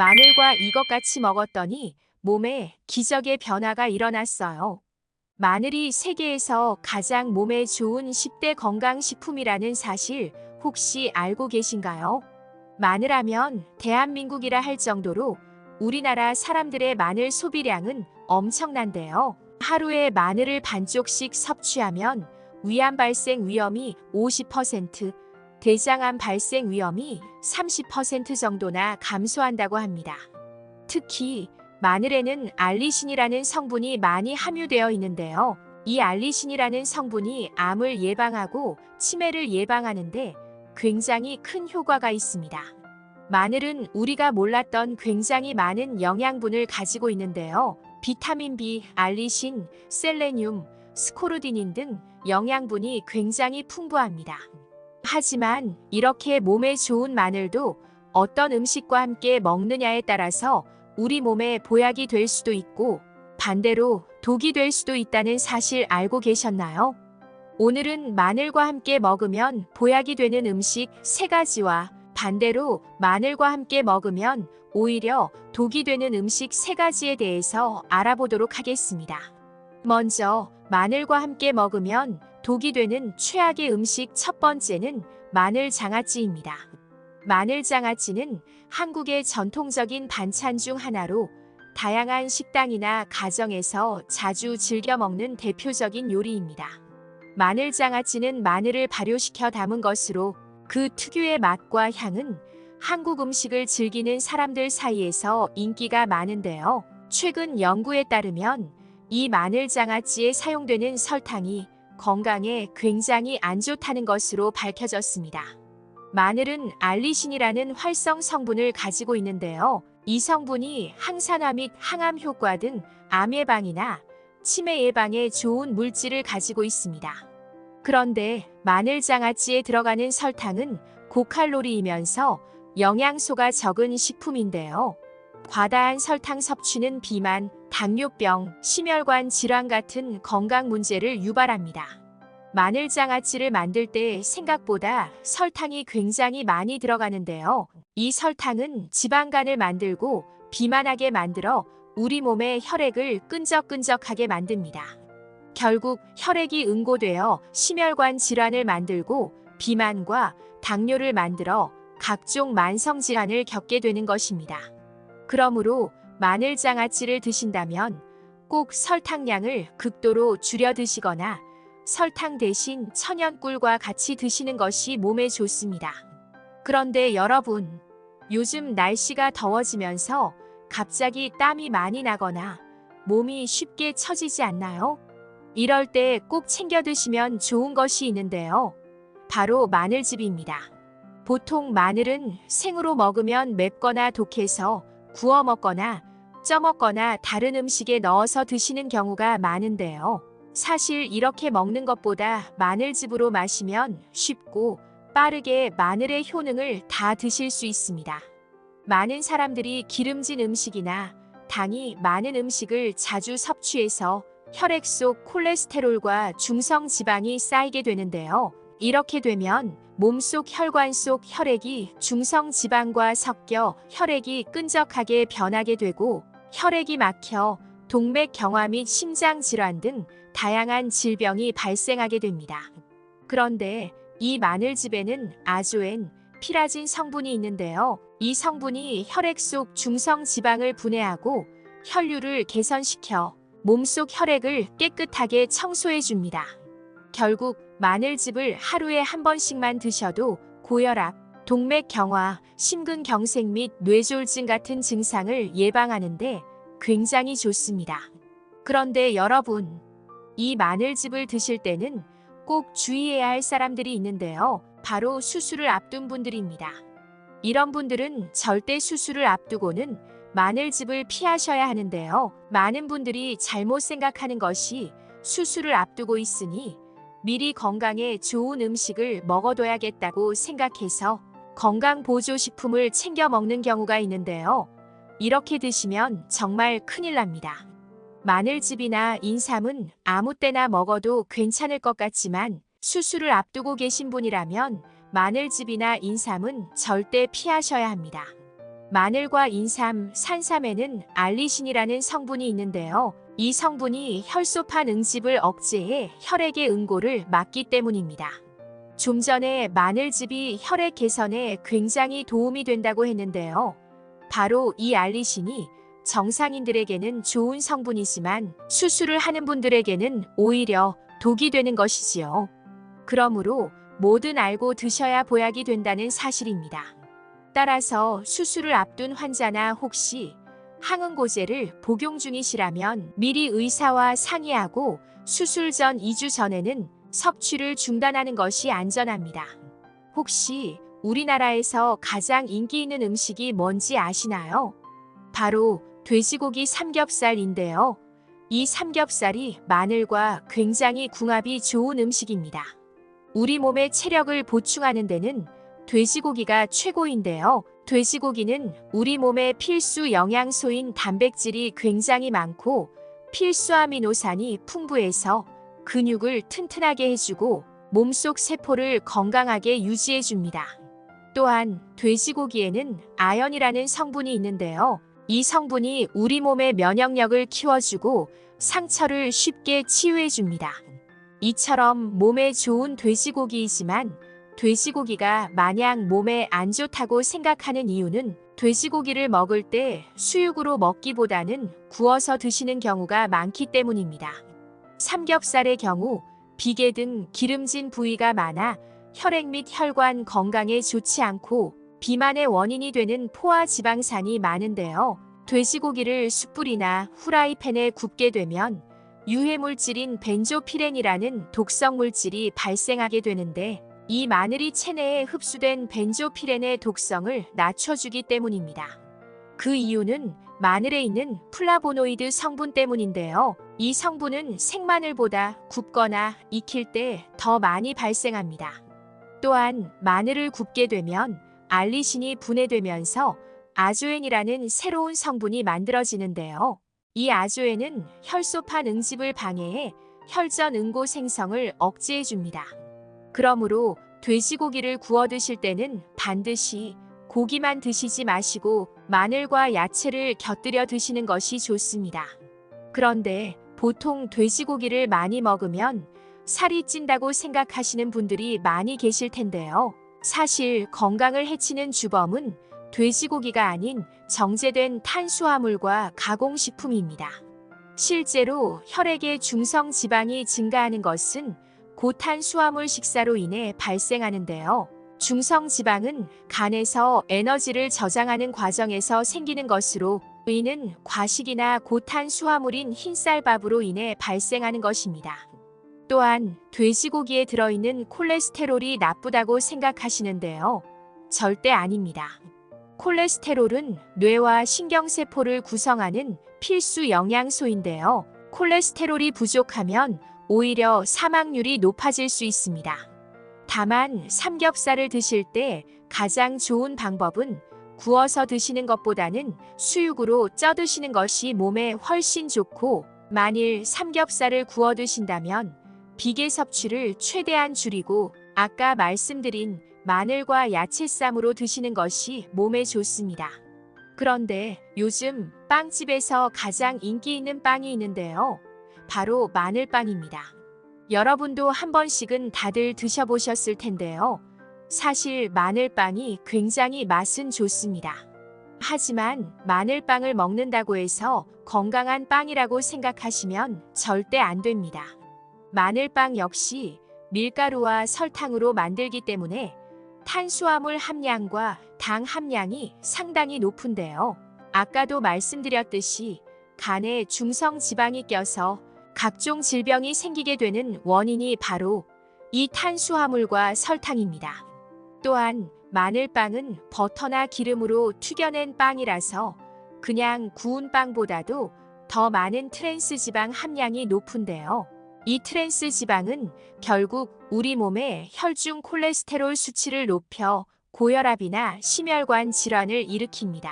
마늘과 이것 같이 먹었더니 몸에 기적의 변화가 일어났어요. 마늘이 세계에서 가장 몸에 좋은 10대 건강식품이라는 사실 혹시 알고 계신가요? 마늘하면 대한민국이라 할 정도로 우리나라 사람들의 마늘 소비량은 엄청난데요. 하루에 마늘을 반쪽씩 섭취하면 위암 발생 위험이 50%, 대장암 발생 위험이 30% 정도나 감소한다고 합니다. 특히 마늘에는 알리신이라는 성분이 많이 함유되어 있는데요. 이 알리신이라는 성분이 암을 예방하고 치매를 예방하는데 굉장히 큰 효과가 있습니다. 마늘은 우리가 몰랐던 굉장히 많은 영양분을 가지고 있는데요. 비타민 B, 알리신, 셀레늄, 스코르디닌 등 영양분이 굉장히 풍부합니다. 하지만 이렇게 몸에 좋은 마늘도 어떤 음식과 함께 먹느냐에 따라서 우리 몸에 보약이 될 수도 있고 반대로 독이 될 수도 있다는 사실 알고 계셨나요? 오늘은 마늘과 함께 먹으면 보약이 되는 음식 세 가지와 반대로 마늘과 함께 먹으면 오히려 독이 되는 음식 세 가지에 대해서 알아보도록 하겠습니다. 먼저 마늘과 함께 먹으면 독이 되는 최악의 음식 첫 번째는 마늘 장아찌입니다. 마늘 장아찌는 한국의 전통적인 반찬 중 하나로 다양한 식당이나 가정에서 자주 즐겨 먹는 대표적인 요리입니다. 마늘 장아찌는 마늘을 발효시켜 담은 것으로 그 특유의 맛과 향은 한국 음식을 즐기는 사람들 사이에서 인기가 많은데요. 최근 연구에 따르면 이 마늘 장아찌에 사용되는 설탕이 건강에 굉장히 안 좋다는 것으로 밝혀졌습니다. 마늘은 알리신이라는 활성 성분을 가지고 있는데요. 이 성분이 항산화 및 항암 효과 등 암 예방이나 치매 예방에 좋은 물질을 가지고 있습니다. 그런데 마늘 장아찌에 들어가는 설탕은 고칼로리이면서 영양소가 적은 식품인데요. 과다한 설탕 섭취는 비만, 당뇨병, 심혈관 질환 같은 건강 문제를 유발합니다. 마늘 장아찌를 만들 때 생각보다 설탕이 굉장히 많이 들어가는데요. 이 설탕은 지방간을 만들고 비만하게 만들어 우리 몸의 혈액을 끈적끈적하게 만듭니다. 결국 혈액이 응고되어 심혈관 질환을 만들고 비만과 당뇨를 만들어 각종 만성 질환을 겪게 되는 것입니다. 그러므로 마늘 장아찌를 드신다면 꼭 설탕량을 극도로 줄여 드시거나 설탕 대신 천연꿀과 같이 드시는 것이 몸에 좋습니다. 그런데 여러분, 요즘 날씨가 더워지면서 갑자기 땀이 많이 나거나 몸이 쉽게 처지지 않나요? 이럴 때 꼭 챙겨 드시면 좋은 것이 있는데요. 바로 마늘즙입니다. 보통 마늘은 생으로 먹으면 맵거나 독해서 구워 먹거나 쪄 먹거나 다른 음식에 넣어서 드시는 경우가 많은데요. 사실 이렇게 먹는 것보다 마늘즙으로 마시면 쉽고 빠르게 마늘의 효능을 다 드실 수 있습니다. 많은 사람들이 기름진 음식이나 당이 많은 음식을 자주 섭취해서 혈액 속 콜레스테롤과 중성 지방이 쌓이게 되는데요. 이렇게 되면 몸속 혈관 속 혈액이 중성 지방과 섞여 혈액이 끈적하게 변하게 되고 혈액이 막혀 동맥 경화 및 심장 질환 등 다양한 질병이 발생하게 됩니다. 그런데 이 마늘즙에는 아조엔, 피라진 성분이 있는데요. 이 성분이 혈액 속 중성 지방을 분해하고 혈류를 개선시켜 몸속 혈액을 깨끗하게 청소해 줍니다. 결국 마늘즙을 하루에 한 번씩만 드셔도 고혈압, 동맥 경화, 심근경색 및 뇌졸중 같은 증상을 예방하는데 굉장히 좋습니다. 그런데 여러분, 이 마늘즙을 드실 때는 꼭 주의해야 할 사람들이 있는데요. 바로 수술을 앞둔 분들입니다. 이런 분들은 절대 수술을 앞두고는 마늘즙을 피하셔야 하는데요. 많은 분들이 잘못 생각하는 것이 수술을 앞두고 있으니 미리 건강에 좋은 음식을 먹어둬야겠다고 생각해서 건강보조식품을 챙겨 먹는 경우가 있는데요. 이렇게 드시면 정말 큰일 납니다. 마늘즙이나 인삼은 아무 때나 먹어도 괜찮을 것 같지만 수술을 앞두고 계신 분이라면 마늘즙이나 인삼은 절대 피하셔야 합니다. 마늘과 인삼, 산삼에는 알리신이라는 성분이 있는데요. 이 성분이 혈소판 응집을 억제해 혈액의 응고를 막기 때문입니다. 좀 전에 마늘즙이 혈액 개선에 굉장히 도움이 된다고 했는데요. 바로 이 알리신이 정상인들에게는 좋은 성분이지만 수술을 하는 분들에게는 오히려 독이 되는 것이지요. 그러므로 뭐든 알고 드셔야 보약이 된다는 사실입니다. 따라서 수술을 앞둔 환자나 혹시 항응고제를 복용 중이시라면 미리 의사와 상의하고 수술 전 2주 전에는 섭취를 중단하는 것이 안전합니다. 혹시 우리나라에서 가장 인기 있는 음식이 뭔지 아시나요? 바로 돼지고기 삼겹살인데요. 이 삼겹살이 마늘과 굉장히 궁합이 좋은 음식입니다. 우리 몸의 체력을 보충하는 데는 돼지고기가 최고인데요. 돼지고기는 우리 몸의 필수 영양소인 단백질이 굉장히 많고 필수 아미노산이 풍부해서 근육을 튼튼하게 해주고 몸속 세포를 건강하게 유지해줍니다. 또한 돼지고기에는 아연이라는 성분이 있는데요. 이 성분이 우리 몸의 면역력을 키워주고 상처를 쉽게 치유해줍니다. 이처럼 몸에 좋은 돼지고기이지만 돼지고기가 마냥 몸에 안 좋다고 생각하는 이유는 돼지고기를 먹을 때 수육으로 먹기보다는 구워서 드시는 경우가 많기 때문입니다. 삼겹살의 경우 비계 등 기름진 부위가 많아 혈액 및 혈관 건강에 좋지 않고 비만의 원인이 되는 포화 지방산이 많은데요. 돼지고기를 숯불이나 후라이팬에 굽게 되면 유해 물질인 벤조피렌이라는 독성 물질이 발생하게 되는데 이 마늘이 체내에 흡수된 벤조피렌의 독성을 낮춰주기 때문입니다. 그 이유는 마늘에 있는 플라보노이드 성분 때문인데요. 이 성분은 생마늘보다 굽거나 익힐 때 더 많이 발생합니다. 또한 마늘을 굽게 되면 알리신이 분해되면서 아조엔이라는 새로운 성분이 만들어지는데요. 이 아조엔은 혈소판 응집을 방해해 혈전 응고 생성을 억제해 줍니다. 그러므로 돼지고기를 구워 드실 때는 반드시 고기만 드시지 마시고 마늘과 야채를 곁들여 드시는 것이 좋습니다. 그런데 보통 돼지고기를 많이 먹으면 살이 찐다고 생각하시는 분들이 많이 계실 텐데요. 사실 건강을 해치는 주범은 돼지고기가 아닌 정제된 탄수화물과 가공식품입니다. 실제로 혈액의 중성 지방이 증가하는 것은 고탄수화물 식사로 인해 발생하는데요. 중성 지방은 간에서 에너지를 저장하는 과정에서 생기는 것으로 이는 과식이나 고탄수화물인 흰쌀밥으로 인해 발생하는 것입니다. 또한 돼지고기에 들어있는 콜레스테롤이 나쁘다고 생각하시는데요. 절대 아닙니다. 콜레스테롤은 뇌와 신경세포를 구성하는 필수 영양소인데요. 콜레스테롤이 부족하면 오히려 사망률이 높아질 수 있습니다. 다만 삼겹살을 드실 때 가장 좋은 방법은 구워서 드시는 것보다는 수육으로 쪄 드시는 것이 몸에 훨씬 좋고 만일 삼겹살을 구워 드신다면 비계 섭취를 최대한 줄이고 아까 말씀드린 마늘과 야채쌈으로 드시는 것이 몸에 좋습니다. 그런데 요즘 빵집에서 가장 인기 있는 빵이 있는데요. 바로 마늘빵입니다. 여러분도 한 번씩은 다들 드셔보셨을 텐데요. 사실 마늘빵이 굉장히 맛은 좋습니다. 하지만 마늘빵을 먹는다고 해서 건강한 빵이라고 생각하시면 절대 안 됩니다. 마늘빵 역시 밀가루와 설탕으로 만들기 때문에 탄수화물 함량과 당 함량이 상당히 높은데요. 아까도 말씀드렸듯이 간에 중성 지방이 껴서 각종 질병이 생기게 되는 원인이 바로 이 탄수화물과 설탕입니다. 또한 마늘빵은 버터나 기름으로 튀겨낸 빵이라서 그냥 구운 빵보다도 더 많은 트랜스 지방 함량이 높은데요. 이 트랜스 지방은 결국 우리 몸의 혈중 콜레스테롤 수치를 높여 고혈압이나 심혈관 질환을 일으킵니다.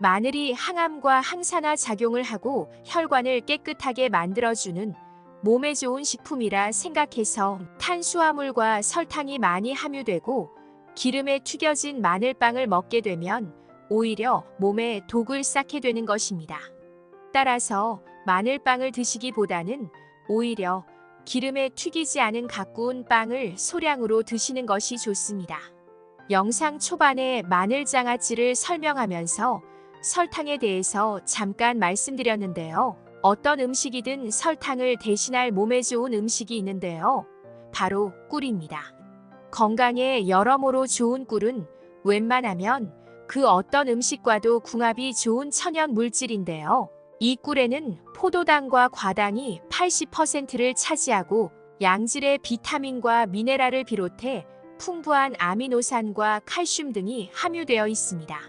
마늘이 항암과 항산화 작용을 하고 혈관을 깨끗하게 만들어주는 몸에 좋은 식품이라 생각해서 탄수화물과 설탕이 많이 함유되고 기름에 튀겨진 마늘빵을 먹게 되면 오히려 몸에 독을 쌓게 되는 것입니다. 따라서 마늘빵을 드시기보다는 오히려 기름에 튀기지 않은 가꾸운 빵을 소량으로 드시는 것이 좋습니다. 영상 초반에 마늘 장아찌를 설명하면서 설탕에 대해서 잠깐 말씀드렸는데요. 어떤 음식이든 설탕을 대신할 몸에 좋은 음식이 있는데요. 바로 꿀입니다. 건강에 여러모로 좋은 꿀은 웬만하면 그 어떤 음식과도 궁합이 좋은 천연 물질인데요. 이 꿀에는 포도당과 과당이 80%를 차지하고 양질의 비타민과 미네랄을 비롯해 풍부한 아미노산과 칼슘 등이 함유되어 있습니다.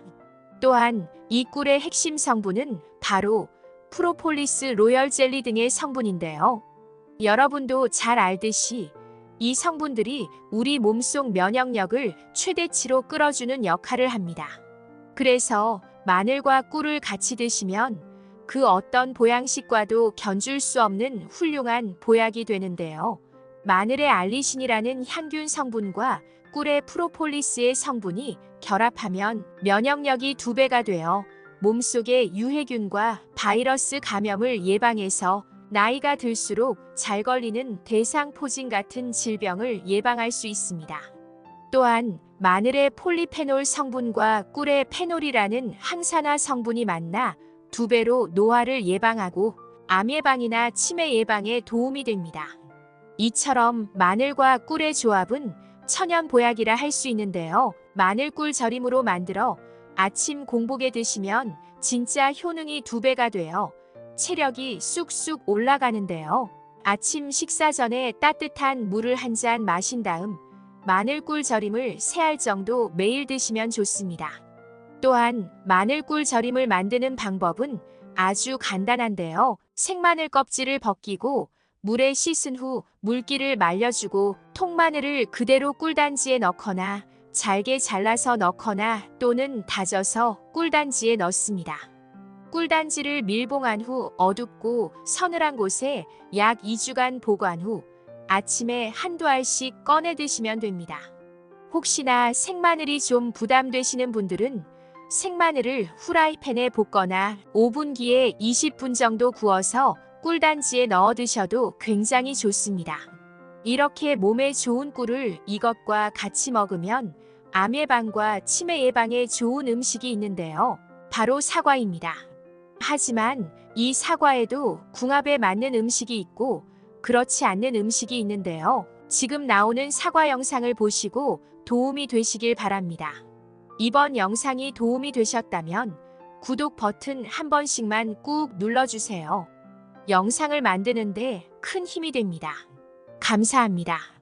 또한 이 꿀의 핵심 성분은 바로 프로폴리스 로열 젤리 등의 성분인데요. 여러분도 잘 알듯이 이 성분들이 우리 몸속 면역력을 최대치로 끌어주는 역할을 합니다. 그래서 마늘과 꿀을 같이 드시면 그 어떤 보양식과도 견줄 수 없는 훌륭한 보약이 되는데요. 마늘의 알리신이라는 향균 성분과 꿀의 프로폴리스의 성분이 결합하면 면역력이 두 배가 되어 몸속의 유해균과 바이러스 감염을 예방해서 나이가 들수록 잘 걸리는 대상포진 같은 질병을 예방할 수 있습니다. 또한 마늘의 폴리페놀 성분과 꿀의 페놀이라는 항산화 성분이 만나 두 배로 노화를 예방하고 암 예방이나 치매 예방에 도움이 됩니다. 이처럼 마늘과 꿀의 조합은 천연 보약이라 할 수 있는데요. 마늘꿀 절임으로 만들어 아침 공복에 드시면 진짜 효능이 두 배가 되어 체력이 쑥쑥 올라가는데요. 아침 식사 전에 따뜻한 물을 한 잔 마신 다음 마늘꿀 절임을 세 알 정도 매일 드시면 좋습니다. 또한 마늘꿀 절임을 만드는 방법은 아주 간단한데요. 생마늘 껍질을 벗기고 물에 씻은 후 물기를 말려주고 통마늘을 그대로 꿀단지에 넣거나 잘게 잘라서 넣거나 또는 다져서 꿀단지에 넣습니다. 꿀단지를 밀봉한 후 어둡고 서늘한 곳에 약 2주간 보관 후 아침에 한두 알씩 꺼내 드시면 됩니다. 혹시나 생마늘이 좀 부담되시는 분들은 생마늘을 후라이팬에 볶거나 오븐기에 20분 정도 구워서 꿀단지에 넣어 드셔도 굉장히 좋습니다. 이렇게 몸에 좋은 꿀을 이것과 같이 먹으면 암 예방과 치매 예방에 좋은 음식이 있는데요. 바로 사과입니다. 하지만 이 사과에도 궁합에 맞는 음식이 있고 그렇지 않는 음식이 있는데요. 지금 나오는 사과 영상을 보시고 도움이 되시길 바랍니다. 이번 영상이 도움이 되셨다면 구독 버튼 한 번씩만 꾹 눌러주세요. 영상을 만드는데 큰 힘이 됩니다. 감사합니다.